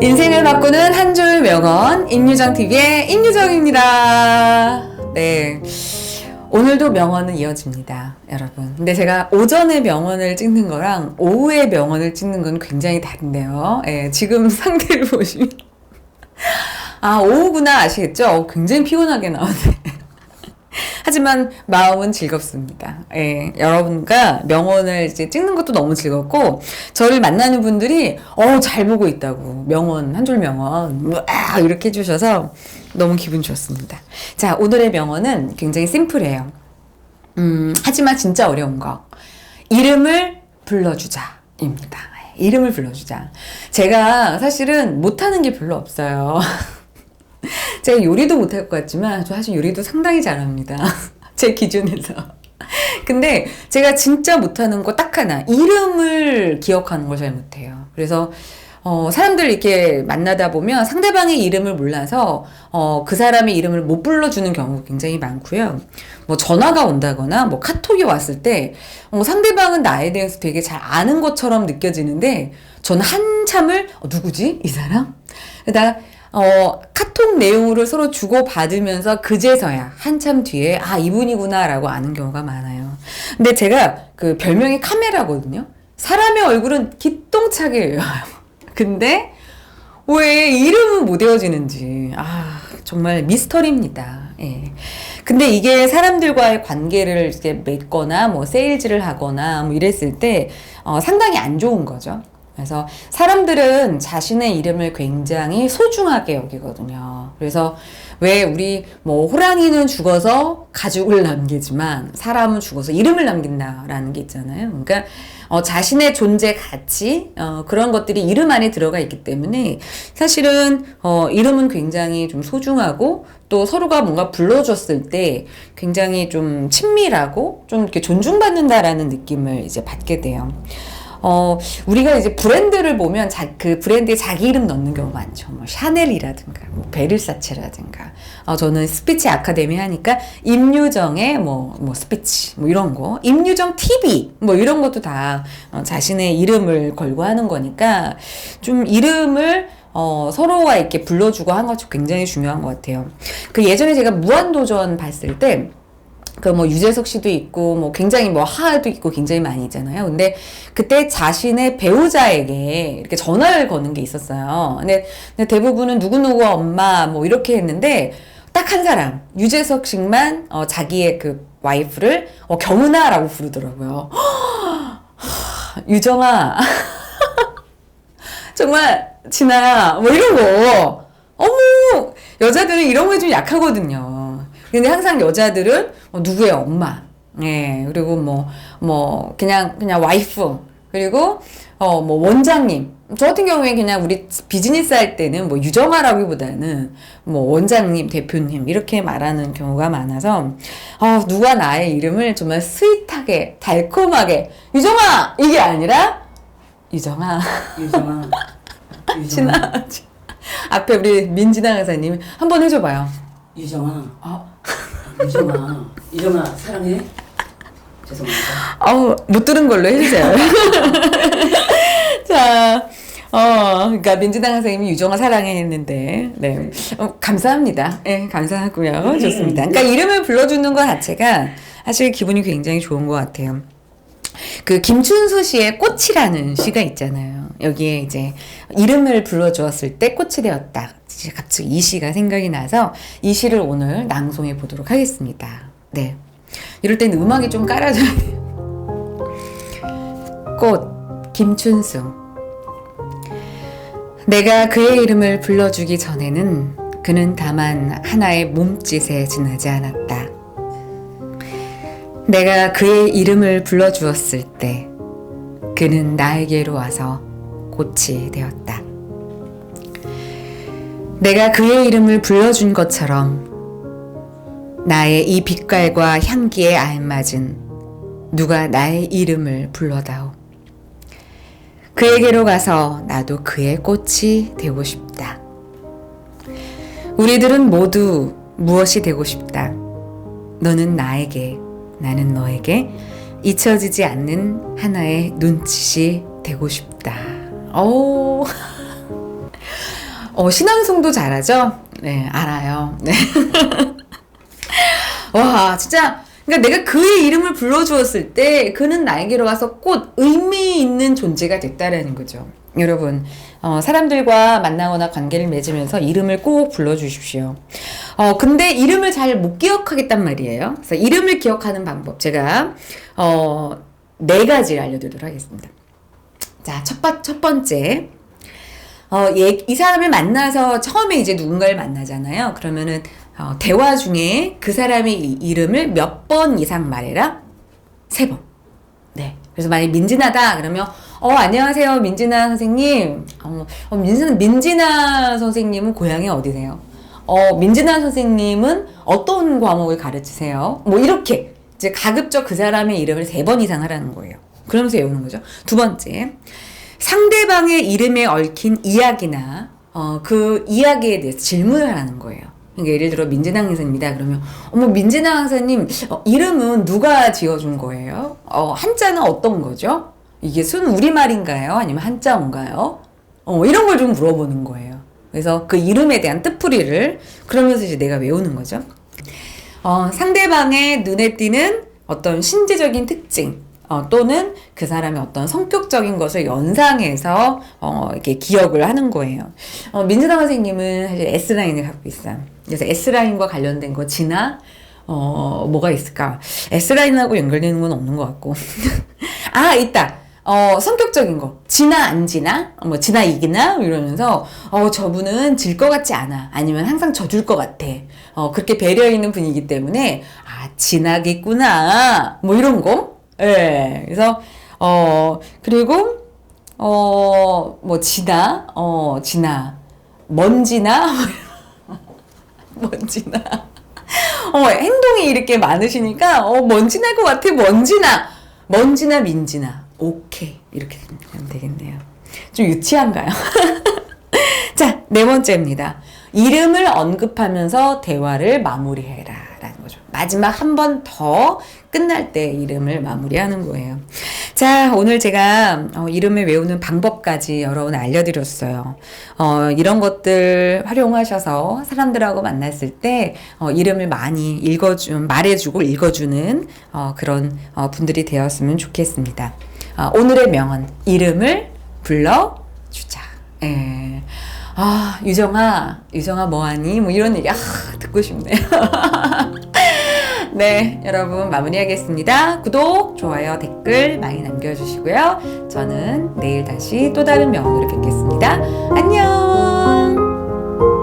인생을 바꾸는 한 줄 명언 임유정 TV의 임유정입니다. 네. 오늘도 명언은 이어집니다, 여러분. 근데 제가 오전에 명언을 찍는 거랑 오후에 명언을 찍는 건 굉장히 다른데요. 예, 지금 상태를 보시면 아 오후구나 아시겠죠? 어, 굉장히 피곤하게 나오네. 하지만 마음은 즐겁습니다. 예, 여러분과 명언을 이제 찍는 것도 너무 즐겁고 저를 만나는 분들이 어 잘 보고 있다고 명언 한 줄 명언 와 이렇게 해주셔서 너무 기분 좋습니다. 자 오늘의 명언은 굉장히 심플해요. 음 하지만 진짜 어려운 거 이름을 불러주자입니다. 이름을 불러주자. 제가 사실은 못하는 게 별로 없어요. 제가 요리도 못할 것 같지만 저 사실 요리도 상당히 잘합니다. 제 기준에서. 근데 제가 진짜 못하는 거 딱 하나 이름을 기억하는 걸 잘 못해요. 그래서 어, 사람들 이렇게 만나다 보면 상대방의 이름을 몰라서 어, 그 사람의 이름을 못 불러주는 경우가 굉장히 많고요. 뭐 전화가 온다거나 뭐 카톡이 왔을 때 어, 상대방은 나에 대해서 되게 잘 아는 것처럼 느껴지는데 저는 한참을 어, 누구지 이 사람? 그러다 어, 카톡 내용을 서로 주고받으면서 그제서야 한참 뒤에 아, 이분이구나라고 아는 경우가 많아요. 근데 제가 그 별명이 카메라거든요. 사람의 얼굴은 기똥차게 외워요. 근데 왜 이름은 못 외워지는지. 아, 정말 미스터리입니다. 예. 근데 이게 사람들과의 관계를 이제 맺거나 뭐 세일즈를 하거나 뭐 이랬을 때 어, 상당히 안 좋은 거죠. 그래서 사람들은 자신의 이름을 굉장히 소중하게 여기거든요. 그래서 왜 우리 뭐 호랑이는 죽어서 가죽을 남기지만 사람은 죽어서 이름을 남긴다라는 게 있잖아요. 그러니까 어, 자신의 존재 가치 어, 그런 것들이 이름 안에 들어가 있기 때문에 사실은 어, 이름은 굉장히 좀 소중하고 또 서로가 뭔가 불러줬을 때 굉장히 좀 친밀하고 좀 이렇게 존중받는다라는 느낌을 이제 받게 돼요. 어, 우리가 이제 브랜드를 보면 자, 그 브랜드에 자기 이름 넣는 경우 많죠. 뭐 샤넬이라든가, 뭐 베릴사체라든가. 어, 저는 스피치 아카데미 하니까 임유정의 뭐, 뭐 스피치, 뭐 이런 거. 임유정 TV, 뭐 이런 것도 다 어, 자신의 이름을 걸고 하는 거니까 좀 이름을 어, 서로가 이렇게 불러주고 한 것이 굉장히 중요한 것 같아요. 그 예전에 제가 무한도전 봤을 때, 그 뭐 유재석 씨도 있고 뭐 굉장히 뭐 하도 있고 굉장히 많이 있잖아요. 근데 그때 자신의 배우자에게 이렇게 전화를 거는 게 있었어요. 근데, 근데 대부분은 누구누구 엄마 뭐 이렇게 했는데 딱 한 사람 유재석 씨만 어, 자기의 그 와이프를 어, 경은아라고 부르더라고요. 유정아 정말 진아야 뭐 이런 거 어머 여자들은 이런 거에 좀 약하거든요. 근데 항상 여자들은 어, 누구의 엄마, 예 그리고 뭐 뭐 그냥 그냥 와이프 그리고 어 뭐 원장님 저 같은 경우에 그냥 우리 비즈니스 할 때는 뭐 유정아라기보다는 뭐 원장님 대표님 이렇게 말하는 경우가 많아서 어 누가 나의 이름을 정말 스윗하게 달콤하게 유정아 이게 아니라 유정아 유정아. 지나 앞에 우리 민지나 강사님 한번 해줘봐요. 유정아. 어. 유정아. 유정아 사랑해. 죄송합니다. 아우 못 들은 걸로 해주세요. 자, 어, 그러니까 민지당 선생님이 유정아 사랑해 했는데, 네, 어, 감사합니다. 네, 감사하고요. 좋습니다. 그러니까 이름을 불러주는 것 자체가 사실 기분이 굉장히 좋은 것 같아요. 그 김춘수 씨의 꽃이라는 시가 있잖아요. 여기에 이제 이름을 불러주었을 때 꽃이 되었다. 갑자기 이 시가 생각이 나서 이 시를 오늘 낭송해 보도록 하겠습니다. 네. 이럴 땐 음악이 좀 깔아줘야 돼요. 꽃, 김춘수. 내가 그의 이름을 불러주기 전에는 그는 다만 하나의 몸짓에 지나지 않았다. 내가 그의 이름을 불러주었을 때 그는 나에게로 와서 꽃이 되었다. 내가 그의 이름을 불러준 것처럼 나의 이 빛깔과 향기에 알맞은 누가 나의 이름을 불러다오. 그에게로 가서 나도 그의 꽃이 되고 싶다. 우리들은 모두 무엇이 되고 싶다. 너는 나에게, 나는 너에게 잊혀지지 않는 하나의 눈짓이 되고 싶다. 오. 어, 신앙송도 잘하죠? 네, 알아요. 네. 와, 진짜. 그러니까 내가 그의 이름을 불러주었을 때 그는 나에게로 와서 곧 의미 있는 존재가 됐다라는 거죠. 여러분, 어, 사람들과 만나거나 관계를 맺으면서 이름을 꼭 불러주십시오. 어, 근데 이름을 잘 못 기억하겠단 말이에요. 그래서 이름을 기억하는 방법, 제가, 어, 네 가지를 알려드리도록 하겠습니다. 자, 첫, 번- 첫 번째. 어, 얘, 이 사람을 만나서 처음에 이제 누군가를 만나잖아요. 그러면은, 어, 대화 중에 그 사람의 이- 이름을 몇 번 이상 말해라? 세 번. 네. 그래서 만약 민진아다 그러면 어 안녕하세요 민진아 선생님. 어, 어 민진아 민진아 선생님은 고향이 어디세요? 어 민진아 선생님은 어떤 과목을 가르치세요? 뭐 이렇게 이제 가급적 그 사람의 이름을 세 번 이상 하라는 거예요. 그러면서 외우는 거죠. 두 번째 상대방의 이름에 얽힌 이야기나 어, 그 이야기에 대해서 질문을 하는 거예요. 그러니까 예를 들어 민진아 강사님이다 그러면 어머 민진아 강사님 어, 이름은 누가 지어준 거예요? 어, 한자는 어떤 거죠? 이게 순 우리말인가요? 아니면 한자인가요? 어, 이런 걸 좀 물어보는 거예요. 그래서 그 이름에 대한 뜻풀이를 그러면서 이제 내가 외우는 거죠. 어, 상대방의 눈에 띄는 어떤 신체적인 특징, 어, 또는 그 사람의 어떤 성격적인 것을 연상해서 어, 이렇게 기억을 하는 거예요. 어, 민준아 선생님은 사실 S라인을 갖고 있어요. 그래서 S라인과 관련된 거 지나 어, 뭐가 있을까? S라인하고 연결되는 건 없는 것 같고. 아, 있다. 어, 성격적인 거. 지나, 안 지나? 뭐, 지나, 이기나? 이러면서, 어, 저분은 질 것 같지 않아. 아니면 항상 져줄 것 같아. 어, 그렇게 배려 있는 분이기 때문에, 아, 지나겠구나. 뭐, 이런 거. 예. 그래서, 어, 그리고, 어, 뭐, 지나? 어, 지나. 먼지나? 먼지나. 어, 행동이 이렇게 많으시니까, 어, 먼지 날 것 같아, 먼지나. 먼지나 민지나. 오케이. 이렇게 되면 되겠네요. 좀 유치한가요? 자, 네 번째입니다. 이름을 언급하면서 대화를 마무리해라. 라는 거죠. 마지막 한 번 더 끝날 때 이름을 마무리하는 거예요. 자, 오늘 제가 어, 이름을 외우는 방법까지 여러분 알려드렸어요. 어, 이런 것들 활용하셔서 사람들하고 만났을 때 어, 이름을 많이 읽어주, 말해주고 읽어주는 어, 그런 어, 분들이 되었으면 좋겠습니다. 어, 오늘의 명언, 이름을 불러 주자. 예. 아, 유정아, 유정아 뭐하니? 뭐 이런 얘기, 아, 듣고 싶네요. 네, 여러분 마무리하겠습니다. 구독, 좋아요, 댓글 많이 남겨주시고요. 저는 내일 다시 또 다른 명언으로 뵙겠습니다. 안녕!